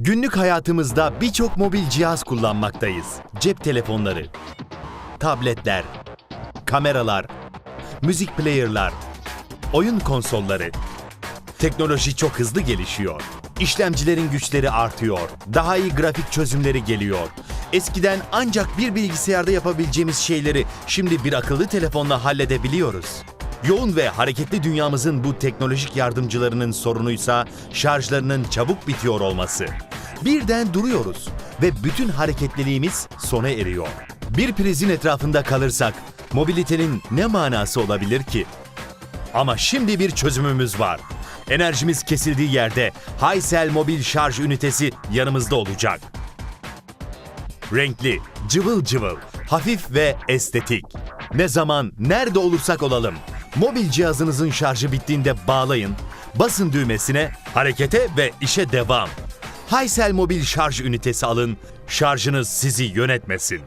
Günlük hayatımızda birçok mobil cihaz kullanmaktayız. Cep telefonları, tabletler, kameralar, müzik player'lar, oyun konsolları. Teknoloji çok hızlı gelişiyor. İşlemcilerin güçleri artıyor. Daha iyi grafik çözümleri geliyor. Eskiden ancak bir bilgisayarda yapabileceğimiz şeyleri şimdi bir akıllı telefonla halledebiliyoruz. Yoğun ve hareketli dünyamızın bu teknolojik yardımcılarının sorunuysa şarjlarının çabuk bitiyor olması. Birden duruyoruz ve bütün hareketliliğimiz sona eriyor. Bir prizin etrafında kalırsak mobilitenin ne manası olabilir ki? Ama şimdi bir çözümümüz var. Enerjimiz kesildiği yerde Haysel mobil şarj ünitesi yanımızda olacak. Renkli, cıvıl cıvıl, hafif ve estetik. Ne zaman, nerede olursak olalım. Mobil cihazınızın şarjı bittiğinde bağlayın, basın düğmesine, harekete ve işe devam. Haysel mobil şarj ünitesi alın, şarjınız sizi yönetmesin.